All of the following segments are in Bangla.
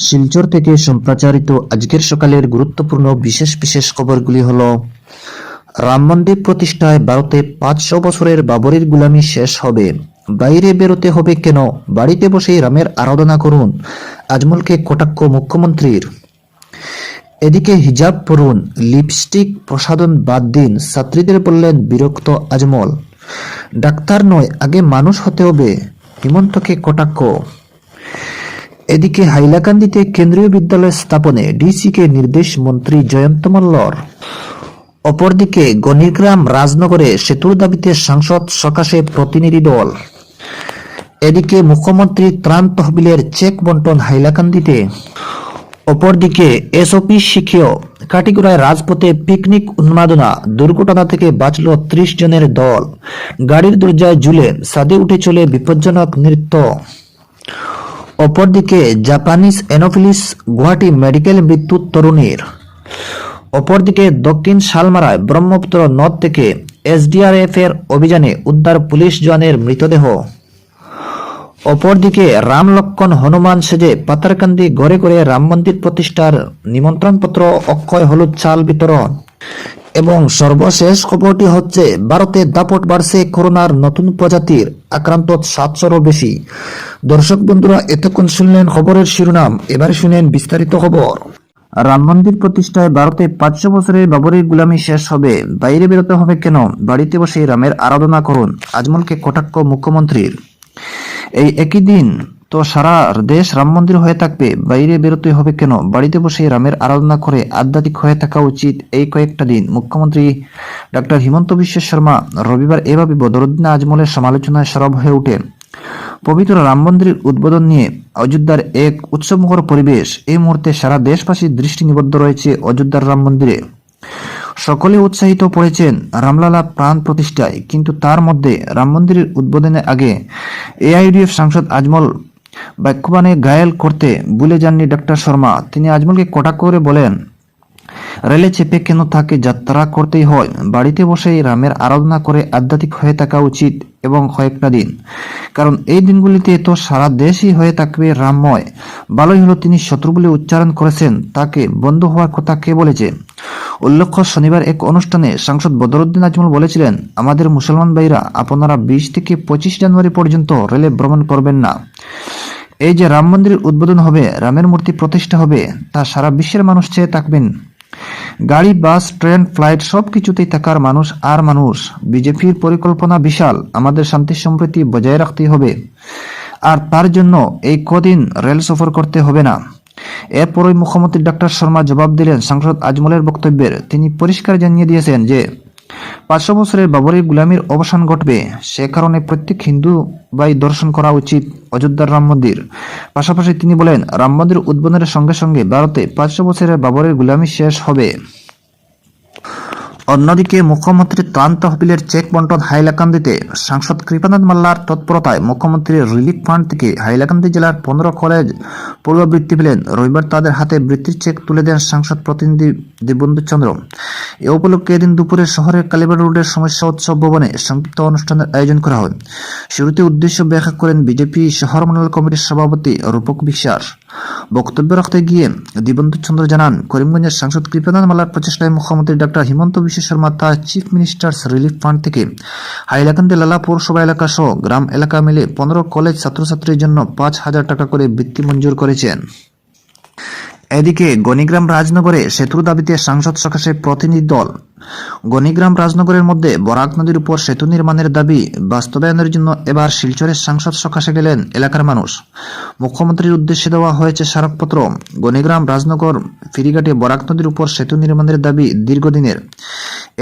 শিলচর থেকে সম্প্রচারিত আজকের সকালের গুরুত্বপূর্ণ বিশেষ বিশেষ খবরগুলি হল, রাম মন্দির প্রতিষ্ঠায় ভারতে পাঁচশো বছরের বাবরের গুলামি শেষ হবে। বাইরে বেরোতে হবে কেন? বাড়িতে বসেই রামের আরাধনা করুন, আজমলকে কটাক্ষ মুখ্যমন্ত্রীর। এদিকে হিজাব পরুন, লিপস্টিক প্রসাধন বাদ দিন, ছাত্রীদের বললেন বিরক্ত আজমল। ডাক্তার নয়, আগে মানুষ হতে হবে, হিমন্তকে কটাক্ষ। এদিকে হাইলাকান্দিতে কেন্দ্রীয় বিদ্যালয় স্থাপনে ডিসিকে নির্দেশ মন্ত্রী জয়ন্ত মল্লর। অপরদিকে গণিগ্রাম রাজনগরে সেতুর দাবিতে সাংসদ সকাশে প্রতিনিধি দল। এদিকে মুখ্যমন্ত্রী ত্রাণ তহবিলের চেক বন্টন হাইলাকান্দিতে। অপরদিকে এসওপি শিখিও কাটিগুড়ায় রাজপথে পিকনিক উন্মাদনা দুর্ঘটনা থেকে বাঁচল ত্রিশ জনের দল। গাড়ির দরজায় ঝুলে সাদে উঠে চলে বিপজ্জনক নৃত্য। অপরদিকে জাপানিজ এনোফিলিস গুয়াহাটি মেডিকেল মৃত্যু তরুণীর। অপরদিকে দক্ষিণ শালমারায় ব্রহ্মপুত্র নদ থেকে এসডিআরএফ এর অভিযানে উদ্ধার পুলিশ জওয়ানের মৃতদেহ। অপরদিকে রাম লক্ষণ হনুমান সেজে পাতারকান্দি ঘরে ঘরে রাম মন্দির প্রতিষ্ঠার নিমন্ত্রণপত্র অক্ষয় হলুদ চাল বিতরণ। এবং সর্বশেষ খবরটি হচ্ছে, ভারতে দাপট বাড়ছে করোনার নতুন প্রজাতির, আক্রান্ত সাতশোরও বেশি। দর্শক বন্ধুরা, এতক্ষণ শুনলেন খবরের শিরোনাম, এবার শুনেন বিস্তারিত খবর। রাম মন্দির প্রতিষ্ঠায় ভারতে পাঁচশো বছরের বাবরের গুলামি শেষ হবে। বাইরে বেরোতে হবে কেন? বাড়িতে বসে রামের আরাধনা করুন। আজমলকে কটাক্ষ মুখ্যমন্ত্রীর। এই একই দিন তো সারা দেশ রাম মন্দির হয়ে থাকবে। বাইরে বেরোতে হবে কেন? বাড়িতে বসে রামের আরাধনা করে আধ্যাত্মিক হয়ে থাকা উচিত এই কয়েকটা দিন। মুখ্যমন্ত্রী ডক্টর হিমন্ত বিশ্ব শর্মা রবিবার এভাবে বদরুদ্দিন আজমলের সমালোচনায় সরব হয়ে ওঠেন পবিত্র রাম মন্দিরের উদ্বোধন নিয়ে অযোধ্যার এক উৎসবমুখর পরিবেশ। এই মুহূর্তে সারা দেশবাসীর দৃষ্টি নিবদ্ধ রয়েছে অযোধ্যার রাম মন্দিরে। সকলে উৎসাহিত পড়েছেন রামলালা প্রাণ প্রতিষ্ঠায়। কিন্তু তার মধ্যে রাম মন্দিরের উদ্বোধনের আগে এআইডিএফ সাংসদ আজমল বাক্যবাণে ঘায়েল করতে ভুলে যাননি ডক্টর শর্মা। তিনি আজমলকে কটাক্ষ করে বলেন, রেলে চেপে কেন তাকে যাত্রা করতেই হয়? বাড়িতে বসেই রামের আরাধনা করে আধ্যাত্মিক হয়ে থাকা উচিত এবং কয়েকটা দিন। কারণ এই দিনগুলিতে তো সারা দেশই হয়ে থাকবে রামময়। ভালোই হলো তিনি শত্রু বলে উচ্চারণ করেছেন, তাকে বন্ধ হওয়ার কথা কে বলেছে? উল্লেখ্য, শনিবার এক অনুষ্ঠানে সাংসদ বদরুদ্দিন আজমল বলেছিলেন, আমাদের মুসলমান ভাইরা আপনারা বিশ থেকে পঁচিশ জানুয়ারি পর্যন্ত রেলে ভ্রমণ করবেন না। এই যে রাম মন্দিরের উদ্বোধন হবে, রামের মূর্তি প্রতিষ্ঠা হবে, তা সারা বিশ্বের মানুষ চেয়ে থাকবেন। গাড়ি, বাস, ট্রেন, ফ্লাইট সব কিছুতেই থাকার মানুষ আর মানুষ। বিজেপির পরিকল্পনা বিশাল, আমাদের শান্তি সম্প্রীতি বজায় রাখতে হবে। আর তার জন্য এই কদিন রেল সফর করতে হবে না। এরপরই মুখ্যমন্ত্রী ডক্টর শর্মা জবাব দিলেন সাংসদ আজমলের বক্তব্যের। তিনি পরিষ্কার জানিয়ে দিয়েছেন যে পাঁচশো বছরের বাবরের গুলামির অবসান ঘটবে। সে কারণে প্রত্যেক হিন্দু বাই দর্শন করা উচিত, অযোধ্যার রাম মন্দির। পাশাপাশি তিনি বলেন, রাম মন্দির উদ্বোধনের সঙ্গে সঙ্গে ভারতে পাঁচশো বছরের বাবরের গুলামি শেষ হবে। অন্যদিকে মুখ্যমন্ত্রী ত্রাণ তহবিলের চেক বন্টন হাইলাকান্দিতে সাংসদ কৃপানাথ মাল্লার তৎপরতায় মুখ্যমন্ত্রীর রিলিফ ফান্ড থেকে হাইলাকান্দি জেলার পনেরো কলেজ পূর্ববৃত্তি পেলেন। রবিবার তাদের হাতে বৃত্তির চেক তুলে দেন সাংসদ প্রতিনিধি দেববন্ধু চন্দ্র। এ উপলক্ষে এদিন দুপুরে শহরের কালীবাড়ি রোডের সমস্যা উৎসব ভবনে সংক্ষিপ্ত অনুষ্ঠানের আয়োজন করা হয়। শুরুতে উদ্দেশ্য ব্যাখ্যা করেন বিজেপি শহর মন্ডল কমিটির সভাপতি রূপক বিশ্বাস। বক্তব্য রাখতে গিয়ে দিবন্ধু চন্দ্র জানান, করিমগঞ্জের সাংসদ কৃপানাথ মালার প্রচেষ্টায় মুখ্যমন্ত্রী ডক্টর হিমন্ত বিশ্ব শর্মা তার চিফ মিনিস্টার্স রিলিফ ফান্ড থেকে হাইলাকান্দি লালা পৌরসভা এলাকা সহ গ্রাম এলাকা মিলে পনেরো কলেজ ছাত্রছাত্রীর জন্য পাঁচ হাজার টাকা করে বৃত্তি মঞ্জুর করেছেন। এদিকে গণিগ্রাম রাজনগরে সেতুর দাবিতে সাংসদ সকাশে প্রতিনিধি দল গণিগ্রাম রাজনগরের মধ্যে বরাক নদীর উপর সেতু নির্মাণের দাবি বাস্তবায়নের জন্য এবার শিলচরের সাংসদ সকাশে গেলেন এলাকার মানুষ। মুখ্যমন্ত্রীর উদ্দেশ্যে দেওয়া হয়েছে স্মারকপত্র। গণিগ্রাম রাজনগর ফেরিঘাটে বরাক নদীর উপর সেতু নির্মাণের দাবি দীর্ঘদিনের।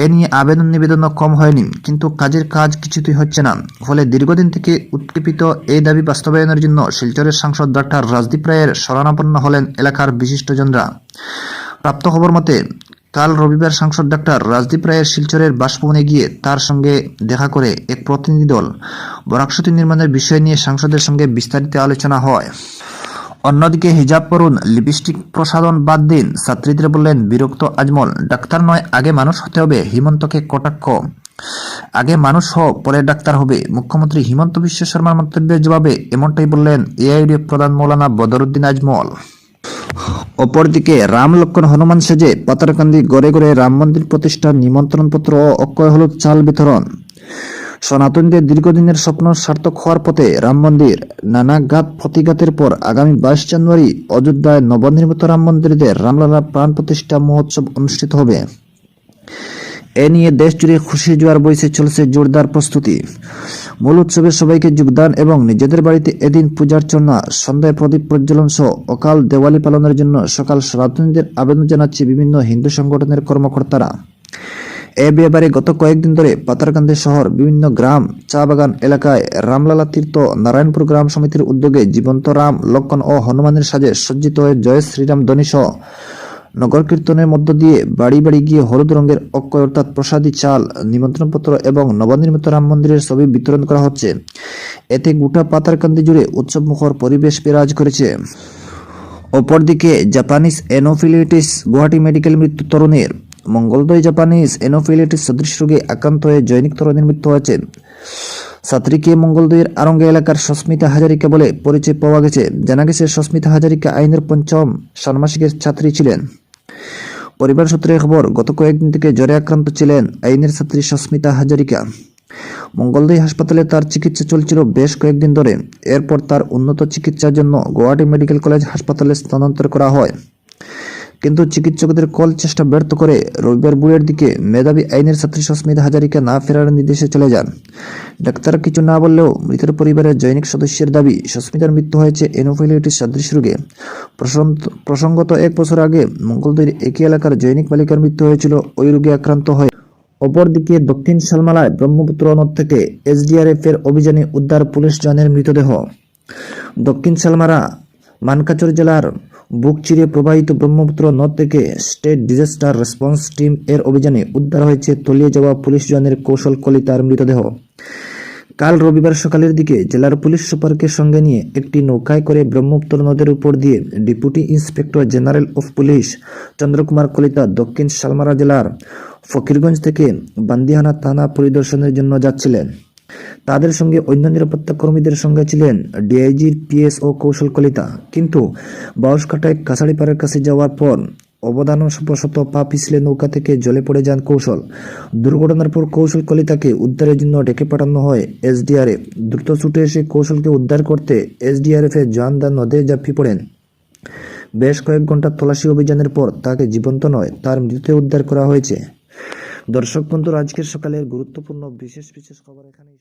এ নিয়ে আবেদন নিবেদনও কম হয়নি, কিন্তু কাজের কাজ কিছুতেই হচ্ছে না। ফলে দীর্ঘদিন থেকে উৎক্ষেপিত এই দাবি বাস্তবায়নের জন্য শিলচরের সাংসদ ডাক্তার রাজদীপ রায়ের শরণাপন্ন হলেন এলাকার বিশিষ্টজনরা। প্রাপ্ত খবর মতে কাল রবিবার সাংসদ ডাক্তার রাজদীপ রায়ের শিলচরের বাসভবনে গিয়ে তার সঙ্গে দেখা করে এক প্রতিনিধি দল বরাকসতী নির্মাণের বিষয় নিয়ে সাংসদের সঙ্গে বিস্তারিত আলোচনা হয়। অন্যদিকে হিজাব পরুন, লিপস্টিক প্রসাধন বাদ দিন, ছাত্রীদের বললেন, বিরক্ত আজমল, ডাক্তার নয়, আগে মানুষ হতে হবে, হিমন্তকে কটাক্ষ। আগে মানুষ হোক পরে ডাক্তার হবে। মুখ্যমন্ত্রী হিমন্ত বিশ্ব শর্মার মন্তব্যের জবাবে এমনটাই বললেন এআইডিএফ প্রধান মৌলানা বদরুদ্দিন আজমল। অপরদিকে রাম লক্ষণ হনুমান সেজে পাতারকান্দি গড়ে গড়ে রাম মন্দির প্রতিষ্ঠার নিমন্ত্রণপত্র ও অক্ষয় হলুদ চাল বিতরণ। সনাতনদের দীর্ঘদিনের স্বপ্ন সার্থক হওয়ার পথে রাম মন্দির নানা ঘাত প্রতিঘাতের পর আগামী বাইশ জানুয়ারি অযোধ্যায় নবনির্মিত রাম মন্দিরে রামলালা প্রাণ প্রতিষ্ঠা মহোৎসব অনুষ্ঠিত হবে। এ নিয়ে দেশ জুড়ে খুশি জোয়ার বইছে, চলছে জোরদার প্রস্তুতি। মূল উৎসবে সবাইকে যোগদান এবং নিজেদের বাড়িতে এদিন পূজার্চনা সন্ধ্যায় প্রদীপ প্রজ্বলন সহ অকাল দেওয়ালি পালনের জন্য সকাল সনাতনীদের আবেদন জানাচ্ছে বিভিন্ন হিন্দু সংগঠনের কর্মকর্তারা। এ ব্যাপারে গত কয়েকদিন ধরে পাতারকান্দি শহর, বিভিন্ন গ্রাম, চা বাগান এলাকায় রামলালা তীর্থ, নারায়ণপুর গ্রাম সমিতির উদ্যোগে জীবন্ত রাম, লক্ষণ ও হনুমানের সাজে সজ্জিত হয়ে জয় শ্রীরাম ধ্বনি সহ নগর কীর্তনের মধ্য দিয়ে বাড়ি বাড়ি গিয়ে হলুদ রঙের অক্ষয় অর্থাৎ প্রসাদী চাল, নিমন্ত্রণপত্র এবং নবনির্মিত রাম মন্দিরের ছবি বিতরণ করা হচ্ছে। এতে গোটা পাতারকান্দি জুড়ে উৎসবমুখর পরিবেশ বিরাজ করেছে। অপরদিকে জাপানিস এনোফিলিটিস গুয়াহাটি মেডিকেল মৃত্যু তরুণের মঙ্গলদয় জাপানিজ এনোফিলিটিস সদৃশ রোগে আক্রান্ত হয়ে জৈনিক তরুণীর মৃত্যু হয়েছে। ছাত্রীকে মঙ্গলদয়ের আরঙ্গে এলাকার সস্মিতা হাজারিকা বলে পরিচয় পাওয়া গেছে। জানা গেছে, সস্মিতা হাজারিকা আইনের পঞ্চম ষান্মাসিকের ছাত্রী ছিলেন। পরিবার সূত্রে খবর, গত কয়েকদিন থেকে জ্বরে আক্রান্ত ছিলেন আইনের ছাত্রী সস্মিতা হাজারিকা। মঙ্গলদৈ হাসপাতালে তার চিকিৎসা চলছিল বেশ কয়েকদিন ধরে। এরপর তার উন্নত চিকিৎসার জন্য গুয়াহাটি মেডিকেল কলেজ হাসপাতালে স্থানান্তর করা হয়। কিন্তু চিকিৎসকদের কল চেষ্টা ব্যর্থ করে রবিবার বুয়ের দিকে মেধাবী আইনের ছাত্রী সস্মিতা হাজারিকা না ফেরার নির্দেশে চলে যান। ডাক্তার কিছু না বললেও মৃতের পরিবারের জৈনিক সদস্যের দাবি, সস্মিতার মৃত্যু হয়েছে এনোফিলিটিস সদৃশ রোগে। প্রসঙ্গত এক বছর আগে মঙ্গলদৈর একই এলাকার জৈনিক বালিকার মৃত্যু হয়েছিল। ওই রোগে আক্রান্ত হয়ে অপরদিকে দক্ষিণ শালমালায় ব্রহ্মপুত্র নদ থেকে এসডিআরএফ এর অভিযানে উদ্ধার পুলিশ জনের মৃতদেহ। দক্ষিণ শালমারা মানকাচর জেলার বুক চিরে প্রবাহিত ব্রহ্মপুত্র নদ থেকে স্টেট ডিজাস্টার রেসপন্স টিম এর অভিযানে উদ্ধার হয়েছে তলিয়ে যাওয়া পুলিশ জনের কৌশল কলিতার মৃতদেহ। কাল রবিবার সকালের দিকে জেলার পুলিশ সুপারকে সঙ্গে নিয়ে একটি নৌকায় করে ব্রহ্মপুত্র নদের উপর দিয়ে deputy inspector general of police Chandrakumar Kalita দক্ষিণ সালমারা জেলার ফকিরগঞ্জ থেকে বান্দিহানা থানা পরিদর্শনের জন্য যাচ্ছিলেন। তাদের সঙ্গে অন্য নিরাপত্তা কর্মীদের সঙ্গে ছিলেন ডিআইজির পিএস ও কৌশল কলিতা। কিন্তু বাউসকাটায় কাছাড়িপাড়ার কাছে যাওয়ার পর অবদানবশত পা পিছলে নৌকা থেকে জলে পড়ে যান কৌশল। দুর্ঘটনার পর কৌশল কলিতাকে উদ্ধারের জন্য ডেকে পাঠানো হয় এসডিআরএফ। দ্রুত ছুটে এসে কৌশলকে উদ্ধার করতে এসডিআরএফ এর জওয়ানরা নদে ঝাঁপিয়ে পড়েন। বেশ কয়েক ঘণ্টা তলাশি অভিযানের পর তাকে জীবন্ত নয়, তার মৃতদেহ উদ্ধার করা হয়েছে। দর্শক বন্ধুরা, আজকের সকালের গুরুত্বপূর্ণ বিশেষ বিশেষ খবর এখানেই